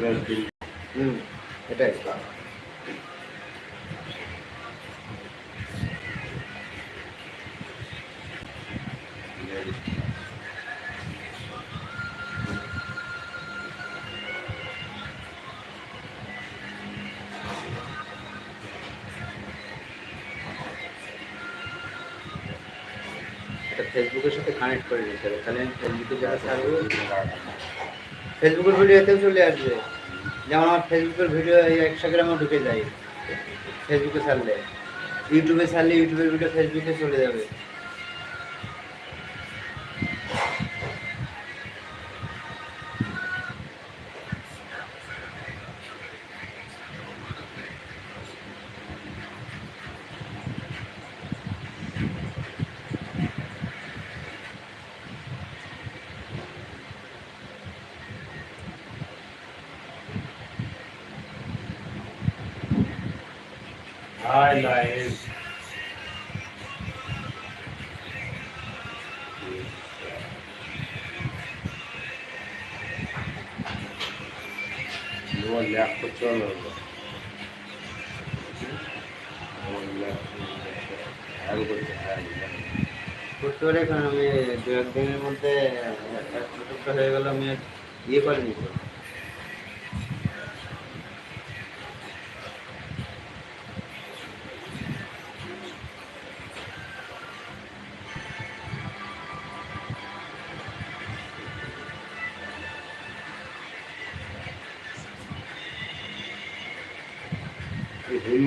হুম ফেসবুকের সাথে কানেক্ট করে নিতে হবে। তাহলে আমি ফেসবুকে যারা ছাড়বো ফেসবুকের ভিডিওতেও চলে আসবে। যেমন আমার ফেসবুকের ভিডিও ইনস্টাগ্রামে ঢুকে যায়। ফেসবুকে ছাড়লে। ইউটিউবে ছাড়লে ইউটিউবের ভিডিও ফেসবুকে চলে যাবে। With the hand. করতে পারে কারণ আমি দু একদিনের মধ্যে হয়ে গেল আমি ইয়ে করিনি তো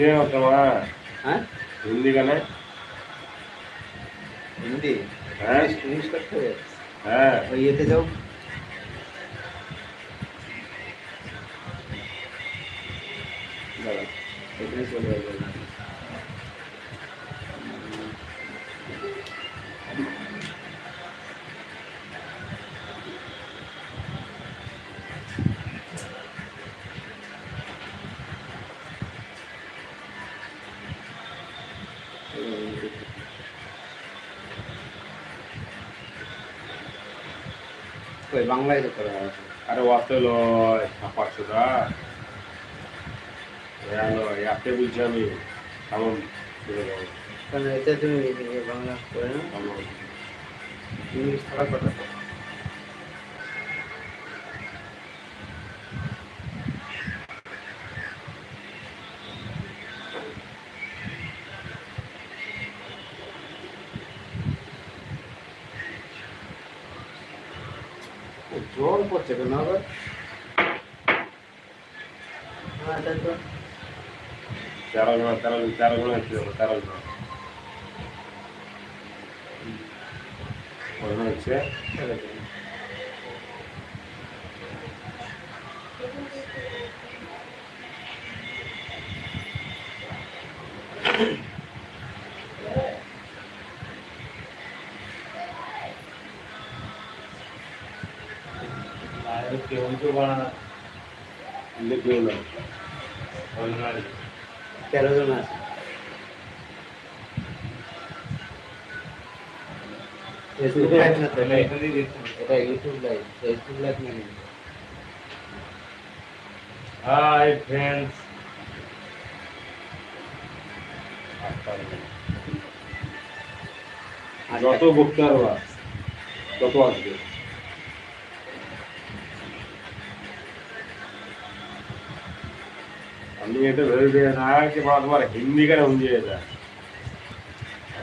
హిందీ అవుతామా హిందీ కానీ హిందీ ఇంగ్లీష్ करते हो ये थे जब ওই বাংলায় তো হবে আরে অতে লয় ছাপা সুদা আপনি বলছি আমি সামন তাহলে তুমি বাংলা করে না ইংলিশ থাকার কথা దూరం పోతే నాకు తెరలు తెరలు తెరలు తెరలు తెరలు వచ్చే কিন্তু। হাই ফ্রেন্ডস যত বকতে পারবা তত আসবে এটা ভেবে দিয়ে না কি বাবা তোমার হিন্দি কেন হিন্দি এটা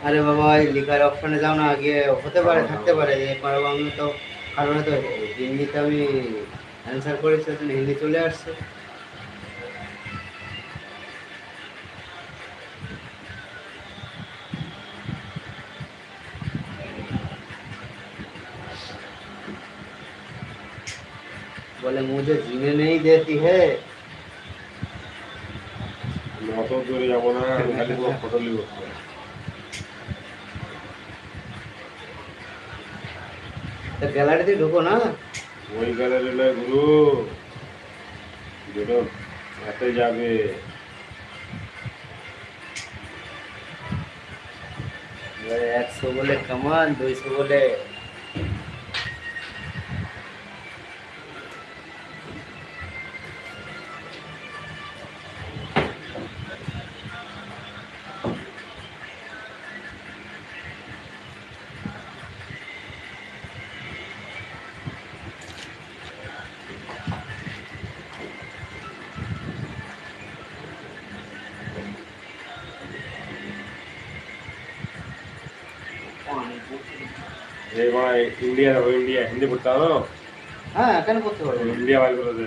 আরে বাবা এই লিখার অপশনে যাও না আগে হতে পারে থাকতে পারে যে পারবো আমি তো কারণ তো হিন্দিতে আমি অ্যান্সার করেছি ওই জন্য হিন্দি চলে আসছে बोले मुझे जीने नहीं देती है আমি অত দূরে যাব না আমি খালি ফটো লিখব গ্যালারিতে ঢুকো না? ওই গ্যালারি নয় গুরু যেটা হাতে যাবে। একশো বলে কামান দুইশো বলে। এই মানে ইন্ডিয়া দেখো ইন্ডিয়া হিন্দি পড়তে হবে তো? হ্যাঁ কেন করতে পারব না? ইন্ডিয়া বাইর করে দে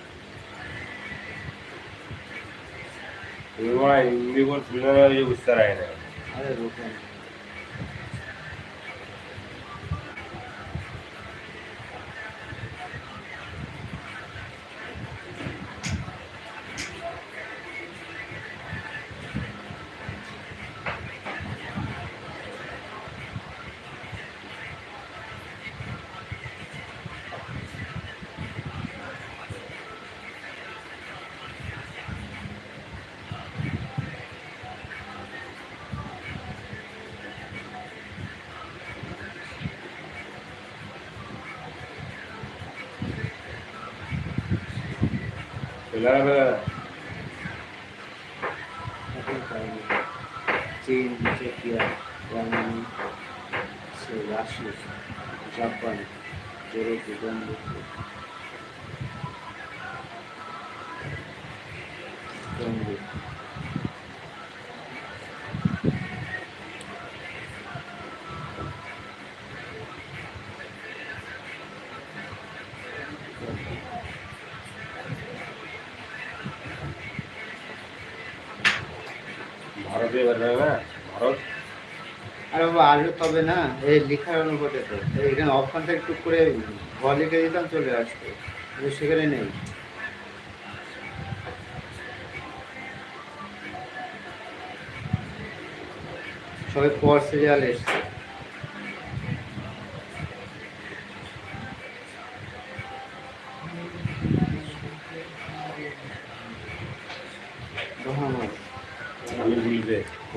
ఇవి కూడా ఇవి కూడా చిన్నగా చూపిస్తారు ఆయన. అదే రూపాయలు চীন চেকিয়া জার্মানি রাশিয়া জাপান তুরস্ক বন্ধু বন্ধু ভারতে বেরবে না ভারত বাবা তবে না? এই লেখার অনুপাতে তো। এখানে অপশন থেকে টুক করে লিখে দিতাম, চলে আসতো। সেখানে নেই। সবাই পর সিরিয়াল এসছে।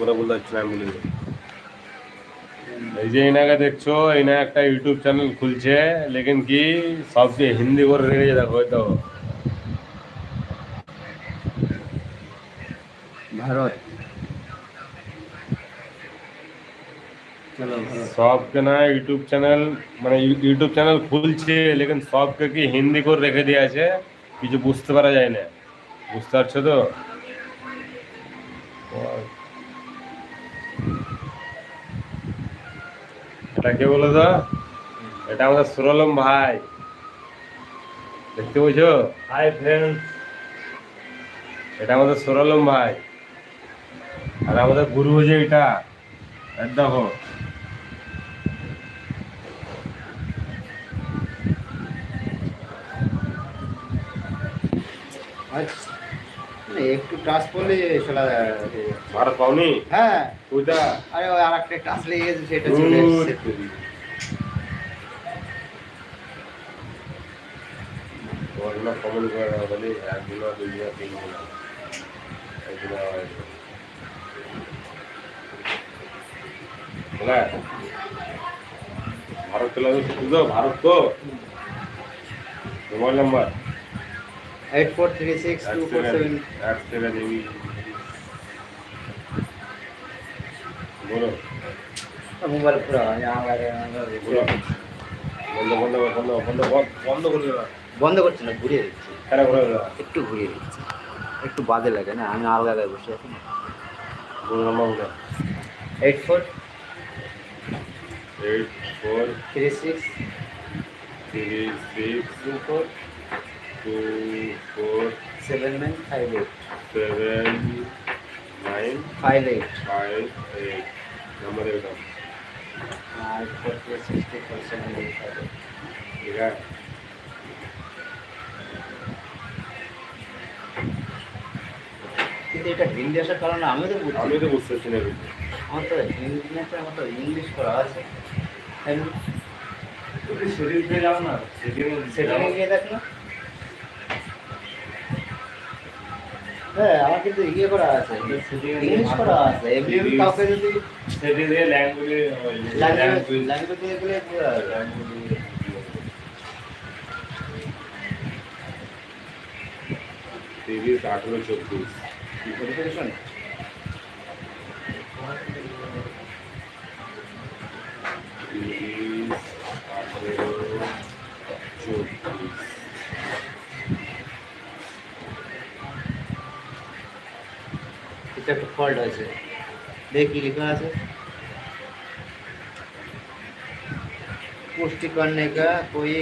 ওরা বলতে আমি বলিতে এই যে এনাকে দেখছ এনা একটা ইউটিউব চ্যানেল খুলছে লেকিন কি সবকে হিন্দি করে রেখেছে দেখো তো ভারত। সবকে না ইউটিউব চ্যানেল মানে ইউটিউব চ্যানেল খুলছে লেকিন সবকে কি হিন্দি করে রেখে দিয়ে আছে কিছু বুঝতে পারা যায় না। বুঝতে পারছ তো? এটা কে বলো তো? এটা আমাদের সুরলম ভাই। দেখতে বলছো হাই ফ্রেন্ড এটা আমাদের সুরলম ভাই। আর আমাদের গুরু হচ্ছে এটা দেখো। আচ্ছা। একটু টাচ করলে যায় ভারত পাওনি? হ্যাঁ। ওইটা আরে ওই আর একটা টাচ লেগে গেছে সেটা চলে এসছে। ওগুলো কমন করে বলি ভারত চলে ভারত তো। Mobile number? Eight four three six two four seven এক সেকেন্ড এই বলো মোবাইল পুরো বন্ধ বন্ধ বন্ধ বন্ধ বন্ধ করে বন্ধ করছি না ঘুরিয়ে দিচ্ছি একটু ঘুরিয়ে দিচ্ছি একটু বাজে লাগে না আমি আলগা গায়ে বসে আছি না eight four eight four three six three six two four two four seven nine five eight seven nine five eight five eight number আর সিক্সটি ঠিক আছে কিন্তু এটা হিন্দি আসার কারণে আমিও তো বুঝছি। আমি তো বুঝতে পারছি না আমার তো হিন্দি না আমার তো ইংলিশ করা আছে। সেটিং পেয়ে যাও না? সেটিং সেটিংয়ে গিয়ে দেখ না। হ্যাঁ আমার কিন্তু ইয়ে করা আছে ইংলিশ করা আছে এমনি কাউকে যদি সেটিং দিয়ে ল্যাঙ্গুয়েজ ল্যাঙ্গুয়েজ ল্যাঙ্গুয়েজ দিয়ে গেলে তিরিশ আঠেরো চব্বিশ। ফল্ট আছে দেখ কি লেখা আছে पुष्टि करने का कोई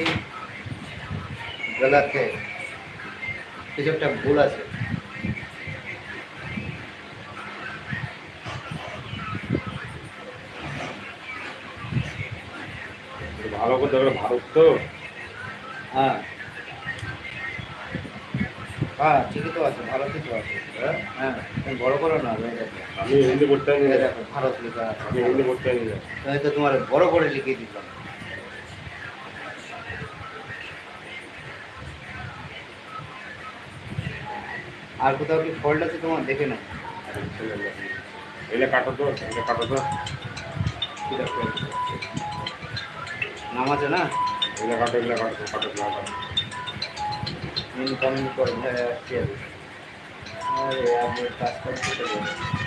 गलत है কিছু একটা ভুল আছে ভালো করে দেখো ভারত তো হ্যাঁ হ্যাঁ ঠিকই তো আছে ভালো কিছু আছে। হ্যাঁ? হ্যাঁ। তুমি বড় করো না দেখো। আমি হিন্দি পড়তে জানি এই না দেখো ভারত লেখা আছে। আমি হিন্দি পড়তে জানি আমি তো তোমার বড় করে লিখে দিলাম। আর কোথাও কি ফল্ট আছে তোমার? দেখে নাও। এলে কাটো তো এটা কাটো তো। নাম আছে না? এলে কাটো এলে কাটো কাটো কাটো। ইনকামিং করে হ্যাঁ আসছে আমি। আরে আপনি কাজ করতে